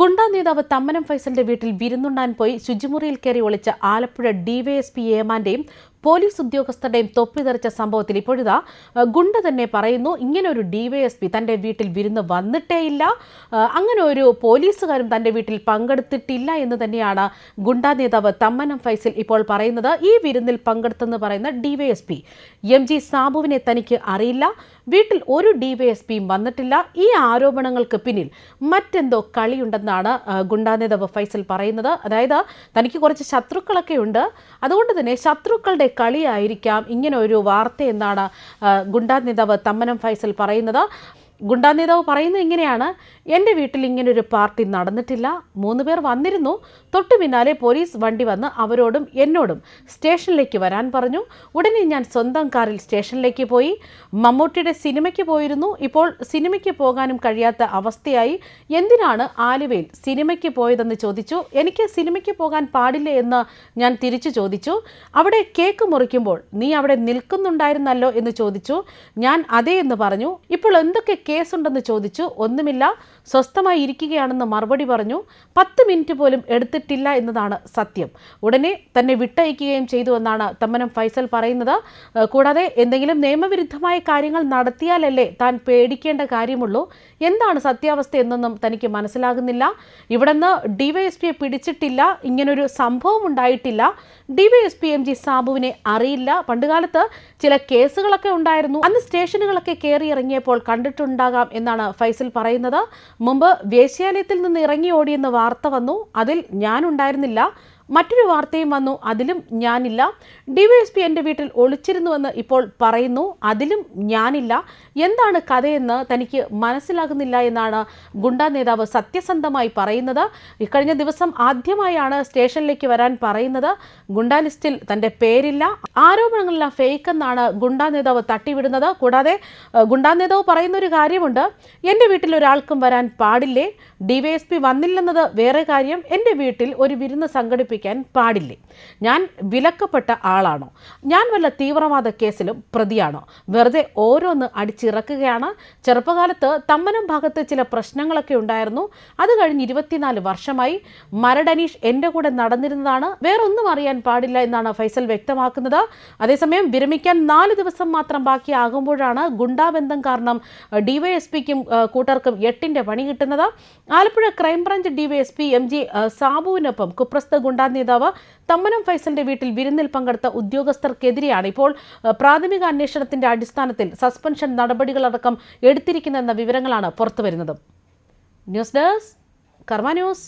ഗുണ്ടാ നേതാവ് തമ്മനം ഫൈസലിന്റെ വീട്ടിൽ വിരുന്നുണ്ണാൻ പോയി ശുചിമുറിയിൽ കയറി ഒളിച്ച ആലപ്പുഴ ഡിവൈഎസ്പി ഏമാന്റെയും പോലീസ് ഉദ്യോഗസ്ഥരുടെയും തൊപ്പി തെറിച്ച സംഭവത്തിൽ ഇപ്പോഴിതാ ഗുണ്ട തന്നെ പറയുന്നു ഇങ്ങനെ ഒരു ഡിവൈഎസ്പി തന്റെ വീട്ടിൽ വിരുന്ന് വന്നിട്ടേയില്ല. അങ്ങനെ ഒരു പോലീസുകാരും തന്റെ വീട്ടിൽ പങ്കെടുത്തിട്ടില്ല എന്ന് തന്നെയാണ് ഗുണ്ടാ നേതാവ് തമ്മനം ഫൈസൽ ഇപ്പോൾ പറയുന്നത്. ഈ വിരുന്നിൽ പങ്കെടുത്തെന്ന് പറയുന്ന ഡിവൈഎസ്പി എം ജി സാബുവിനെ തനിക്ക് അറിയില്ല. വീട്ടിൽ ഒരു ഡിവൈഎസ്പിയും വന്നിട്ടില്ല. ഈ ആരോപണങ്ങൾക്ക് പിന്നിൽ മറ്റെന്തോ കളിയുണ്ടെന്നാണ് ആ, ഗുണ്ടാ നേതാവ് ഫൈസൽ പറയുന്നത്. അതായത് തനിക്ക് കുറച്ച് ശത്രുക്കളൊക്കെ ഉണ്ട്. അതുകൊണ്ട് തന്നെ ശത്രുക്കളുടെ കളിയായിരിക്കാം ഇങ്ങനെ ഒരു വാർത്തയെന്നാണ് ഗുണ്ടാ നേതാവ് തമ്മനം ഫൈസൽ പറയുന്നത്. ഗുണ്ടാ നേതാവ് പറയുന്നത് ഇങ്ങനെയാണ്. എന്റെ വീട്ടിൽ ഇങ്ങനൊരു പാർട്ടി നടന്നിട്ടില്ല. മൂന്ന് പേർ വന്നിരുന്നു. തൊട്ടു പിന്നാലെ പോലീസ് വണ്ടി വന്ന് അവരോടും എന്നോടും സ്റ്റേഷനിലേക്ക് വരാൻ പറഞ്ഞു. ഉടനെ ഞാൻ സ്വന്തം കാറിൽ സ്റ്റേഷനിലേക്ക് പോയി. മമ്മൂട്ടിയുടെ സിനിമയ്ക്ക് പോയിരുന്നു. ഇപ്പോൾ സിനിമയ്ക്ക് പോകാനും കഴിയാത്ത അവസ്ഥയായി. എന്തിനാണ് ആലുവയിൽ സിനിമയ്ക്ക് പോയതെന്ന് ചോദിച്ചു. എനിക്ക് സിനിമയ്ക്ക് പോകാൻ പാടില്ല എന്ന് ഞാൻ തിരിച്ചു ചോദിച്ചു. അവിടെ കേക്ക് മുറിക്കുമ്പോൾ നീ അവിടെ നിൽക്കുന്നുണ്ടായിരുന്നല്ലോ എന്ന് ചോദിച്ചു. ഞാൻ അതേ എന്ന് പറഞ്ഞു. ഇപ്പോൾ എന്തൊക്കെ കേസുണ്ടെന്ന് ചോദിച്ചു. ഒന്നുമില്ല സ്വസ്ഥമായി ഇരിക്കുകയാണെന്ന് മറുപടി പറഞ്ഞു. പത്ത് മിനിറ്റ് പോലും എടുത്തിട്ടില്ല എന്നതാണ് സത്യം. ഉടനെ തന്നെ വിട്ടയക്കുകയും ചെയ്തു എന്നാണ് തമ്മനം ഫൈസൽ പറയുന്നത്. കൂടാതെ എന്തെങ്കിലും നിയമവിരുദ്ധമായ കാര്യങ്ങൾ നടത്തിയാലല്ലേ താൻ പേടിക്കേണ്ട കാര്യമുള്ളൂ? എന്താണ് സത്യാവസ്ഥ എന്നൊന്നും തനിക്ക് മനസ്സിലാകുന്നില്ല. ഇവിടുന്ന് ഡിവൈഎസ്പിയെ പിടിച്ചിട്ടില്ല. ഇങ്ങനൊരു സംഭവം ഉണ്ടായിട്ടില്ല. ഡിവൈഎസ്പി എം ജി സാബുവിനെ അറിയില്ല. പണ്ടുകാലത്ത് ചില കേസുകളൊക്കെ ഉണ്ടായിരുന്നു. അന്ന് സ്റ്റേഷനുകളൊക്കെ കയറി ഇറങ്ങിയപ്പോൾ കണ്ടിട്ടുണ്ടാകാം എന്നാണ് ഫൈസൽ പറയുന്നത്. മുമ്പ് വേശ്യാലയത്തിൽ നിന്ന് ഇറങ്ങി ഓടിയെന്ന് വാർത്ത വന്നു. അതിൽ ഞാനുണ്ടായിരുന്നില്ല മറ്റൊരു വാർത്തയും വന്നു. അതിലും ഞാനില്ല. ഡിവൈഎസ്പി എന്റെ വീട്ടിൽ ഒളിച്ചിരുന്നുവെന്ന് ഇപ്പോൾ പറയുന്നു. അതിലും ഞാനില്ല. എന്താണ് കഥയെന്ന് തനിക്ക് മനസ്സിലാകുന്നില്ല എന്നാണ് ഗുണ്ടാ നേതാവ് സത്യസന്ധമായി പറയുന്നത്. ഇക്കഴിഞ്ഞ ദിവസം ആദ്യമായാണ് സ്റ്റേഷനിലേക്ക് വരാൻ പറയുന്നത്. ഗുണ്ടാ ലിസ്റ്റിൽ തന്റെ പേരില്ല. ആരോപണങ്ങളെല്ലാം ഫേക്ക് എന്നാണ് ഗുണ്ടാ നേതാവ് തട്ടിവിടുന്നത്. കൂടാതെ ഗുണ്ടാ നേതാവ് പറയുന്ന ഒരു കാര്യമുണ്ട്. എന്റെ വീട്ടിൽ ഒരാൾക്കും വരാൻ പാടില്ലേ? ഡിവൈഎസ്പി വന്നില്ലെന്നത് വേറെ കാര്യം. എന്റെ വീട്ടിൽ ഒരു വിരുന്ന് സംഘടിപ്പിക്കാൻ പാടില്ലേ? ഞാൻ വിലക്കപ്പെട്ട ആളാണോ? ഞാൻ വല്ല തീവ്രവാദ കേസിലും പ്രതിയാണോ? വെറുതെ ഓരോന്ന് അടിച്ചിറക്കുകയാണ്. ചെറുപ്പകാലത്ത് തമ്മനം ഭാഗത്ത് ചില പ്രശ്നങ്ങളൊക്കെ ഉണ്ടായിരുന്നു. അത് കഴിഞ്ഞ് ഇരുപത്തിനാല് വർഷമായി മരടനീഷ് എന്റെ കൂടെ നടന്നിരുന്നതാണ്. വേറൊന്നും അറിയാൻ പാടില്ല എന്നാണ് ഫൈസൽ വ്യക്തമാക്കുന്നത്. അതേസമയം വിരമിക്കാൻ നാല് ദിവസം മാത്രം ബാക്കിയാകുമ്പോഴാണ് ഗുണ്ടാബന്ധം കാരണം ഡിവൈഎസ്പിക്കും കൂട്ടർക്കും എട്ടിന്റെ പണി കിട്ടുന്നത്. Alappuzha crime branch DYSP M G സാബുവിനൊപ്പം കുപ്രസ്ത ഗുണ്ടാ നേതാവ് തമ്മനം ഫൈസലിന്റെ വീട്ടിൽ വിരുന്നിൽ പങ്കെടുത്ത ഉദ്യോഗസ്ഥർക്കെതിരെയാണ് ഇപ്പോൾ പ്രാഥമിക അന്വേഷണത്തിന്റെ അടിസ്ഥാനത്തിൽ സസ്പെൻഷൻ നടപടികളടക്കം എടുത്തിരിക്കുന്നെന്ന വിവരങ്ങളാണ് പുറത്തുവരുന്നത്. News desk Karma news.